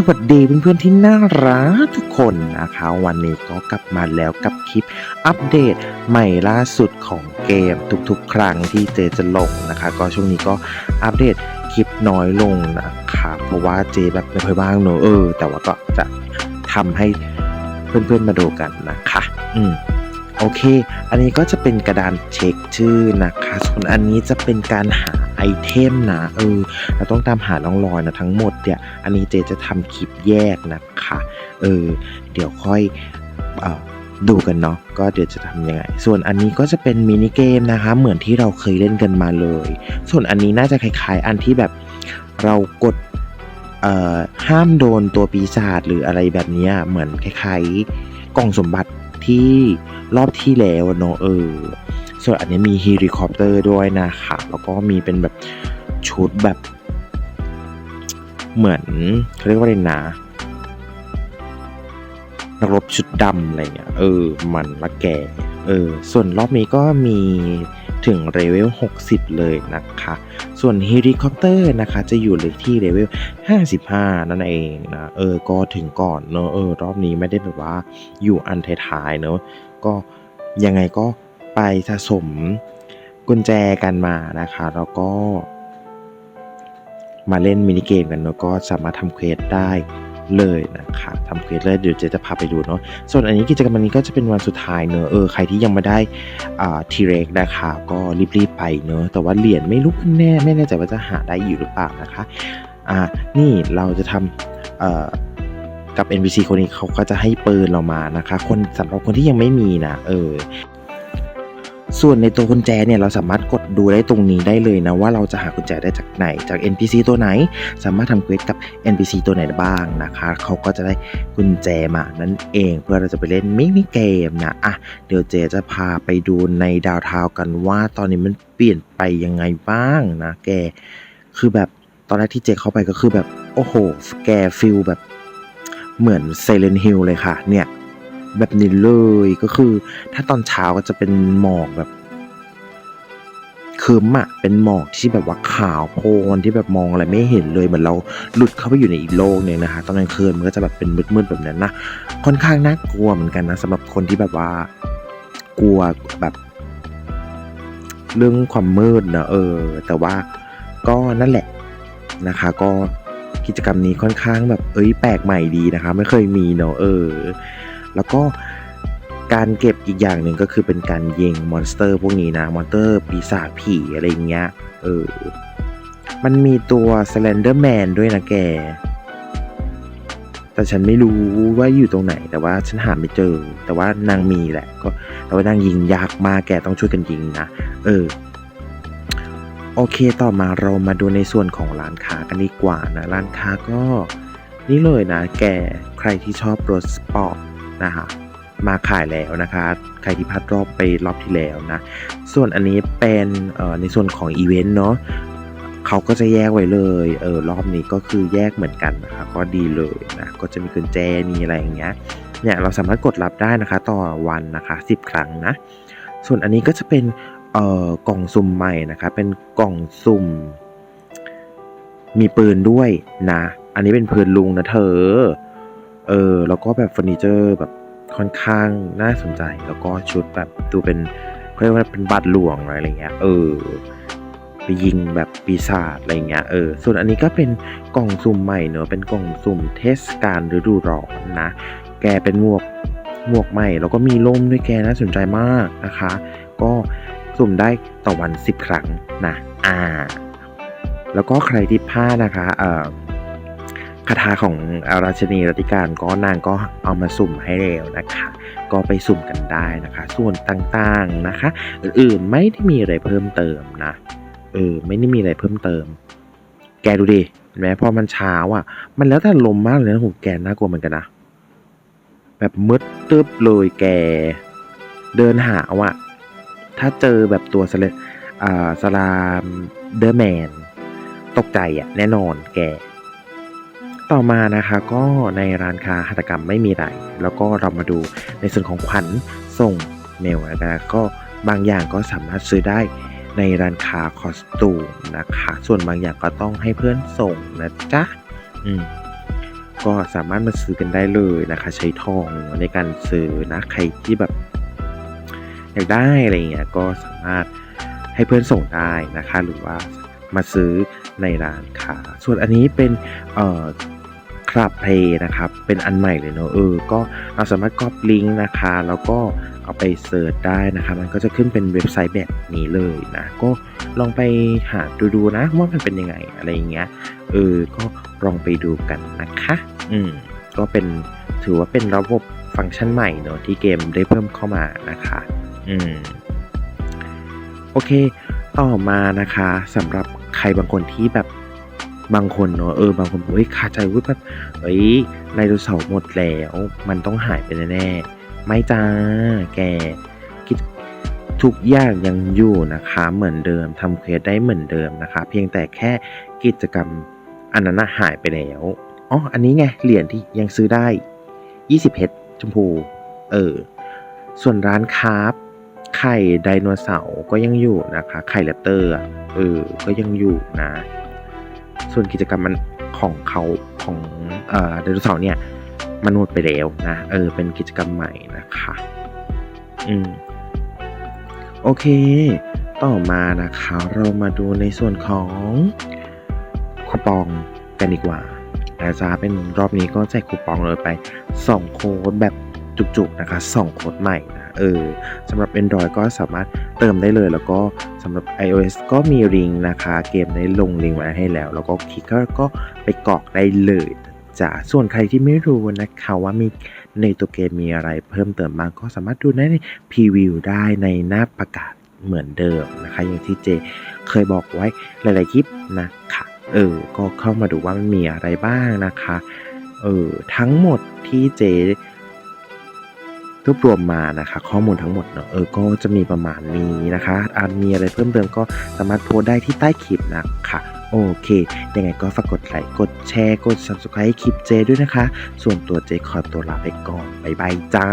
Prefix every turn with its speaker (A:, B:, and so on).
A: สวัสดีเพื่อนๆที่น่ารักทุกคนนะคะ วันนี้ก็กลับมาแล้วกับคลิปอัปเดตใหม่ล่าสุดของเกมทุกๆ ครั้งที่เจจะลงนะคะ ก็ช่วงนี้ก็อัปเดตคลิปน้อยลงนะคะเพราะว่าเจแบบไม่ค่อยว่างเนอะเออ แต่ว่าก็จะทำให้เพื่อนๆมาดูกันนะคะ อืมโอเค อันนี้ก็จะเป็นกระดานเช็คชื่อนะคะ ส่วนอันนี้จะเป็นการหา ไอเทมนะเออเราต้องตามหาน้องรอยนะทั้งหมดเนี่ยอันนี้เจจะทำคลิปแยกนะคะเออเดี๋ยวค่อยออดูกันเนาะก็เดี๋ยวจะทำยังไง ส่วนอันนี้ก็จะเป็นมินิเกมนะคะ เหมือนที่เราเคยเล่นกันมาเลย ส่วนอันนี้น่าจะคล้ายๆ อันที่แบบเรากดห้ามโดนตัวปีศาจหรืออะไรแบบนี้เหมือนคล้ายๆกล่องสมบัติที่รอบที่แล้วเนาะเออ ส่วนอันนี้มีเฮลิคอปเตอร์ด้วยนะคะ แล้วก็มีเป็นแบบชุดแบบ เหมือนเขาเรียกว่าอะไรนะนักรบชุดดำอะไรเงี้ย เออ มันละแก่ เออ ส่วนรอบนี้ก็มีถึงเลเวล 60 เลยนะคะ ส่วนเฮลิคอปเตอร์นะคะ จะอยู่เลยที่เลเวล 55 นั่นเองนะ เออ ก็ถึงก่อนเนอะ เออ รอบนี้ไม่ได้แบบว่าอยู่อันท้ายๆเนอะ ก็ยังไงก็ ไปสะสมกุญแจกันมานะคะแล้วก็ มาเล่นมินิเกมกันแล้วก็สามารถทำเควสได้เลยนะคะทำเควสเลยเดี๋ยวเจจะพาไปดูเนาะส่วนอันนี้กิจกรรมวันนี้ก็จะเป็นวันสุดท้ายเนอะเออใครที่ยังไม่ได้อ่าทีเร็กนะคะก็รีบๆไปเนอะแต่ว่าเหรียญไม่รู้แน่ไม่แน่ใจว่าจะหาได้อยู่หรือเปล่านะคะอ่านี่เราจะทำเอ่อกับ NPC คนนี้เขาก็จะให้ปืนเรามานะคะ คนสำหรับคนที่ยังไม่มีนะเออ ส่วนในตัวกุญแจเนี่ยเราสามารถกดดูได้ตรงนี้ได้เลยนะว่าเราจะหากุญแจได้จากไหนจาก NPC ตัวไหน สามารถทำเควสกับ NPC ตัวไหนบ้างนะคะเขาก็จะได้กุญแจมานั่นเองเพื่อเราจะไปเล่นมินิเกมนะอะเดี๋ยวเจจะพาไปดูในดาวเทาวกันว่าตอนนี้มันเปลี่ยนไปยังไงบ้างนะแกคือแบบตอนแรกที่เจเข้าไปก็คือแบบโอ้โหแกฟิลแบบเหมือนเซเลนฮิลเลยค่ะเนี่ย แบบนี้เลยก็คือ ถ้าตอนเช้าก็จะเป็นหมอกแบบคืมอะเป็นหมอกที่แบบว่าขาวโพลนที่แบบมองอะไรไม่เห็นเลยเหมือนเราหลุดเข้าไปอยู่ในอีกโลกหนึงนะคะตอนกลางคืนมันก็จะแบบเป็นมืดๆแบบนั้นนะค่อนข้างน่ากลัวเหมือนกันนะสำหรับคนที่แบบว่ากลัวแบบ เรื่องความมืดนะเออ แต่ว่าก็นั่นแหละนะคะ ก็กิจกรรมนี้ค่อนข้างแบบเอ้ยแปลกใหม่ดีนะคะ ไม่เคยมีเนอะเออ แล้วก็การเก็บอีกอย่างหนึ่งก็คือเป็นการยิงมอนสเตอร์พวกนี้นะ มอนสเตอร์ปีศาจผีอะไรอย่างเงี้ย เออ มันมีตัว Slenderman ด้วยนะแก แต่ฉันไม่รู้ว่าอยู่ตรงไหน แต่ว่าฉันหาไม่เจอ แต่ว่านางมีแหละ ก็ แต่ว่านางยิงยากมากแกต้องช่วยกันยิงนะ เออ โอเคต่อมาเรามาดูในส่วนของร้านค้ากันดีกว่านะ ร้านค้าก็ นี่เลยนะ แก ใครที่ชอบรถสปอร์ต นะคะมาขายแล้วนะคะ ใครที่พัดรอบไปรอบที่แล้วนะ ส่วนอันนี้เป็นในส่วนของอีเวนต์เนาะเขาก็จะแยกไว้เลยเออรอบนี้ก็คือแยกเหมือนกันนะคะ ก็ดีเลยนะก็จะมีกุญแจมีอะไรอย่างเงี้ยเนี่ยเราสามารถกดรับได้นะคะ ต่อวันนะคะ 10 ครั้งนะ ส่วนอันนี้ก็จะเป็นเอ่อกล่องสุ่มใหม่นะคะ เป็นกล่องสุ่ม มีปืนด้วยนะ อันนี้เป็นปืนลุงนะเธอ เออแล้วก็แบบเฟอร์นิเจอร์แบบค่อนข้างน่าสนใจ แล้วก็ชุดแบบดูเป็นเขาเรียกว่าเป็นบัตรหลวงอะไรเงี้ย เออไปยิงแบบปีศาจอะไรเงี้ย เออ ส่วนอันนี้ก็เป็นกล่องสุ่มใหม่เนอะเป็นกล่องสุ่มเทศกาลฤดูร้อนนะ แกเป็นหมวกหมวกใหม่ แล้วก็มีร่มด้วยแกน่าสนใจมากนะคะ ก็สุ่มได้ต่อวัน 10 ครั้งนะ อ่า แล้วก็ใครที่พลาดนะคะ เอ่อ คาถาของราชนีรัติการก็นางก็เอามาสุ่มให้แล้วนะคะ ก็ไปสุ่มกันได้นะคะ ส่วนต่างๆนะคะ อื่นๆไม่ได้มีอะไรเพิ่มเติมนะเออไม่ได้มีอะไรเพิ่มเติม แกดูดิเห็นไหมพอมันเช้าอะ มันแล้วแต่ลมมากเลยนะผมแกน่ากลัวเหมือนกันนะแบบมืดตึ๊บเลยแก เดินหาอะ ถ้าเจอแบบตัวสเลอ่าสลามเดอร์แมน ตกใจอะ แน่นอนแก ต่อมานะคะก็ในร้านค้าหัตถกรรมไม่มีอะไร แล้วก็เรามาดูในส่วนของขวัญส่งเมลนะคะก็บางอย่างก็สามารถซื้อได้ในร้านค้าคอสตูมนะคะ ส่วนบางอย่างก็ต้องให้เพื่อนส่งนะจ๊ะอืมก็สามารถมาซื้อกันได้เลยนะคะ ใช้ทองในการซื้อนะใครที่แบบอยากได้อะไรเงี้ยก็สามารถให้เพื่อนส่งได้นะคะ หรือว่ามาซื้อในร้านค่ะ ส่วนอันนี้เป็นเอ่อ คลับเพย์นะครับ เป็นอันใหม่เลยเนอะเออ ก็เราสามารถก๊อปลิงก์นะคะ แล้วก็เอาไปเสิร์ชได้นะคะ มันก็จะขึ้นเป็นเว็บไซต์แบบนี้เลยนะ ก็ลองไปหาดูดูๆนะ ว่ามันเป็นยังไงอะไรอย่างเงี้ย เออ ก็ลองไปดูกันนะคะ อืม ก็เป็นถือว่าเป็นระบบฟังก์ชันใหม่เนอะที่เกมได้เพิ่มเข้ามานะคะ อืม โอเค ต่อมานะคะสำหรับใครบางคนที่แบบ บางคนเนอะเออบางคนบอกเฮ้ยขาใจวุ้ยแบบเฮ้ยไดโนเสาร์หมดแล้ว มันต้องหายไปแน่ๆไม่จ้าแกคิดทุกอย่างยังอยู่นะคะเหมือนเดิมทำเควสได้เหมือนเดิมนะคะ เพียงแต่แค่กิจกรรมอันนั้นหายไปแล้วอ๋ออันนี้ไงเหรียญที่ยังซื้อได้ 20เพชรชมพู เออ ส่วนร้านคาร์ฟไข่ไดโนเสาร์ก็ยังอยู่นะคะ ไข่แรปเตอร์เออ ก็ยังอยู่นะ ส่วนกิจกรรมมันของเขาของเอ่อไดโนเสาร์เนี่ยมันหมดไปแล้วนะ เออ เป็นกิจกรรมใหม่นะคะ อืม โอเค ต่อมานะคะ เรามาดูในส่วนของคูปองกันดีกว่านะจ๊ะเป็นรอบนี้ก็แจกคูปองเลยไป 2 โค้ดแบบจุกๆนะคะ 2 โค้ดใหม่น เออสำหรับ Android ก็สามารถเติมได้เลย แล้วก็สำหรับ iOS ก็มีลิงก์นะคะ เกมได้ลงลิงก์ไว้ให้แล้ว แล้วก็คลิกก็ก็ไปกรอกได้เลยจ้ะส่วนใครที่ไม่รู้นะคะว่ามีในตัวเกมมีอะไรเพิ่มเติมบ้างก็สามารถดูได้ในพรีวิวได้ในหน้าประกาศเหมือนเดิมนะคะ อย่างที่เจเคยบอกไว้หลาย ๆ คลิปนะคะเออ ก็เข้ามาดูว่ามันมีอะไรบ้างนะคะ เออ ทั้งหมดที่เจ รวบรวมมานะคะ ข้อมูลทั้งหมดเนอะเออก็จะมีประมาณนี้นะคะอาจมีอะไรเพิ่มเติมก็สามารถโพสได้ที่ใต้คลิปนะคะโอเคยังไงก็ฝากกดไลค์กดแชร์กด subscribe คลิปเจด้วยนะคะ ส่วนตัวเจขอตัวลาไปก่อน บ๊ายบายจ้า